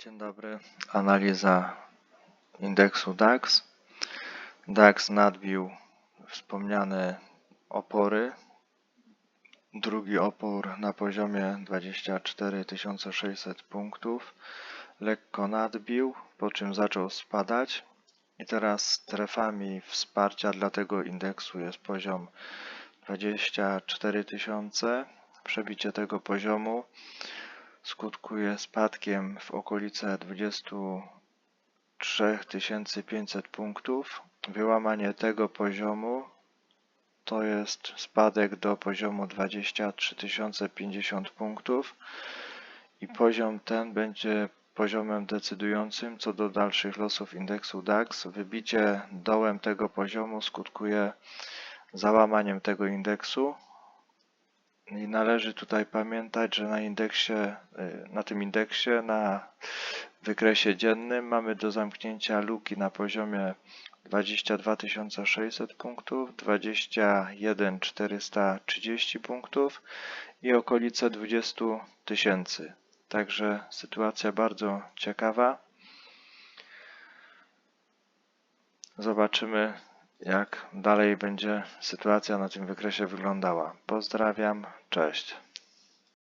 Dzień dobry. Analiza indeksu DAX. DAX nadbił wspomniane opory. Drugi opór na poziomie 24 600 punktów. Lekko nadbił, po czym zaczął spadać. I teraz strefami wsparcia dla tego indeksu jest poziom 24 000. Przebicie tego poziomu skutkuje spadkiem w okolice 23 500 punktów. Wyłamanie tego poziomu to jest spadek do poziomu 23 050 punktów i poziom ten będzie poziomem decydującym co do dalszych losów indeksu DAX. Wybicie dołem tego poziomu skutkuje załamaniem tego indeksu, i należy tutaj pamiętać, że na indeksie, y, na tym indeksie, na wykresie dziennym mamy do zamknięcia luki na poziomie 22 600 punktów, 21 430 punktów i okolice 20 tysięcy. Także sytuacja bardzo ciekawa. Zobaczymy, jak dalej będzie sytuacja na tym wykresie wyglądała. Pozdrawiam, cześć.